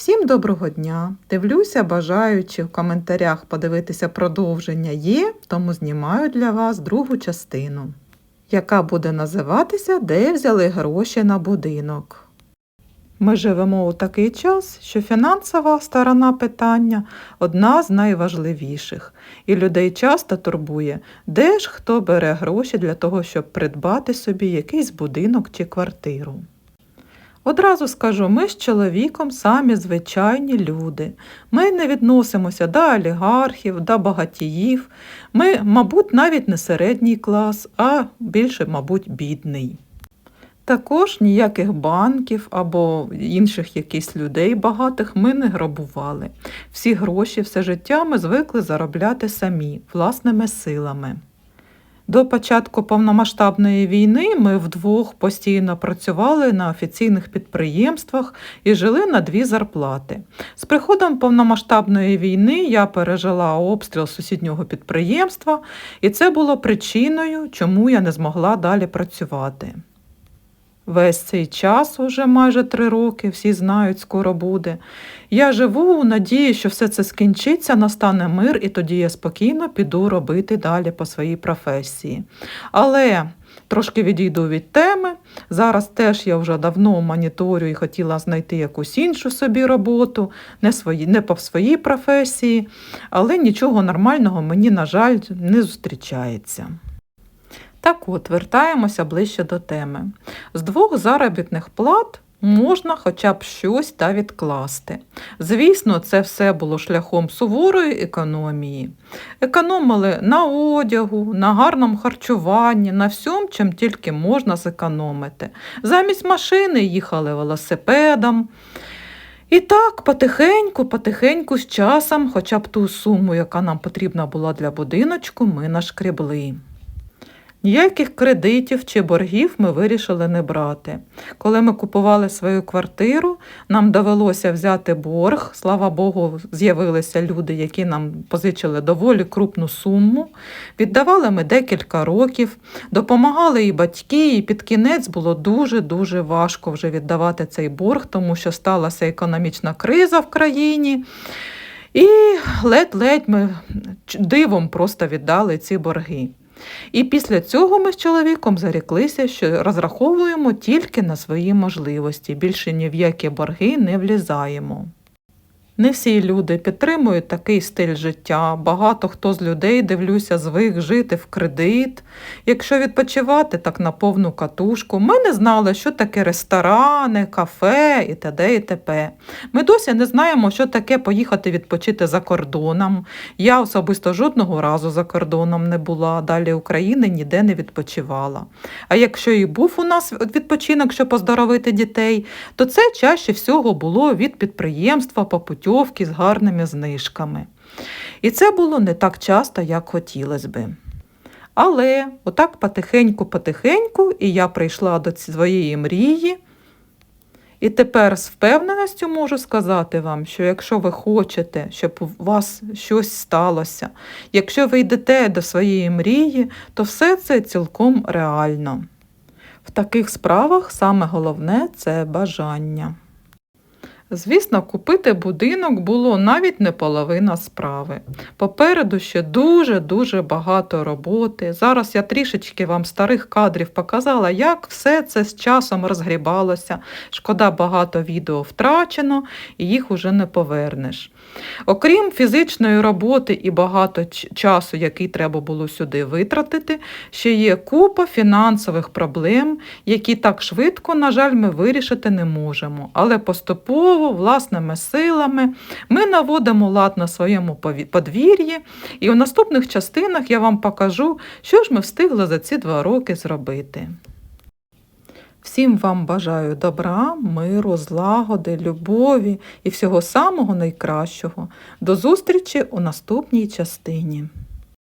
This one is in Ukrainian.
Всім доброго дня! Дивлюся, бажаючи в коментарях подивитися продовження є, тому знімаю для вас другу частину, яка буде називатися Де взяли гроші на будинок. Ми живемо у такий час, що фінансова сторона питання одна з найважливіших, і людей часто турбує, де ж хто бере гроші для того, щоб придбати собі якийсь будинок чи квартиру. Одразу скажу, ми з чоловіком самі звичайні люди. Ми не відносимося до олігархів, до багатіїв. Ми, мабуть, навіть не середній клас, а більше, мабуть, бідний. Також ніяких банків або інших якихось людей багатих ми не грабували. Всі гроші, все життя ми звикли заробляти самі, власними силами. До початку повномасштабної війни ми вдвох постійно працювали на офіційних підприємствах і жили на дві зарплати. З приходом повномасштабної війни я пережила обстріл сусіднього підприємства, і це було причиною, чому я не змогла далі працювати. Весь цей час, уже майже три роки, всі знають, скоро буде. Я живу у надії, що все це скінчиться, настане мир, і тоді я спокійно піду робити далі по своїй професії. Але трошки відійду від теми. Зараз теж я вже давно моніторю і хотіла знайти якусь іншу собі роботу, не, свої, не по своїй професії, але нічого нормального мені, на жаль, не зустрічається. Так от, вертаємося ближче до теми. З двох заробітних плат можна хоча б щось та відкласти. Звісно, це все було шляхом суворої економії. Економили на одягу, на гарному харчуванні, на всьому, чим тільки можна зекономити. Замість машини їхали велосипедом. І так, потихеньку, потихеньку з часом, хоча б ту суму, яка нам потрібна була для будиночку, ми нашкребли. Ніяких кредитів чи боргів ми вирішили не брати. Коли ми купували свою квартиру, нам довелося взяти борг. Слава Богу, з'явилися люди, які нам позичили доволі крупну суму. Віддавали ми декілька років, допомагали і батьки, і під кінець було дуже-дуже важко вже віддавати цей борг, тому що сталася економічна криза в країні. І ледь-ледь ми дивом просто віддали ці борги. І після цього ми з чоловіком заріклися, що розраховуємо тільки на свої можливості, більше ні в які борги не влізаємо. Не всі люди підтримують такий стиль життя. Багато хто з людей, дивлюся, звик жити в кредит. Якщо відпочивати так на повну катушку, ми не знали, що таке ресторани, кафе і т.д. і т.п. Ми досі не знаємо, що таке поїхати відпочити за кордоном. Я особисто жодного разу за кордоном не була, далі України ніде не відпочивала. А якщо і був у нас відпочинок, щоб поздоровити дітей, то це чаще всього було від підприємства по путю путівки з гарними знижками. І це було не так часто, як хотілося би. Але отак потихеньку-потихеньку, і я прийшла до своєї мрії. І тепер з впевненістю можу сказати вам, що якщо ви хочете, щоб у вас щось сталося, якщо ви йдете до своєї мрії, то все це цілком реально. В таких справах саме головне це бажання. Звісно, купити будинок було навіть не половина справи. Попереду ще дуже-дуже багато роботи. Зараз я трішечки вам старих кадрів показала, як все це з часом розгрібалося. Шкода, багато відео втрачено і їх уже не повернеш. Окрім фізичної роботи і багато часу, який треба було сюди витратити, ще є купа фінансових проблем, які так швидко, на жаль, ми вирішити не можемо. Але поступово власними силами. Ми наводимо лад на своєму подвір'ї, і у наступних частинах я вам покажу, що ж ми встигли за ці два роки зробити. Всім вам бажаю добра, миру, злагоди, любові і всього самого найкращого. До зустрічі у наступній частині.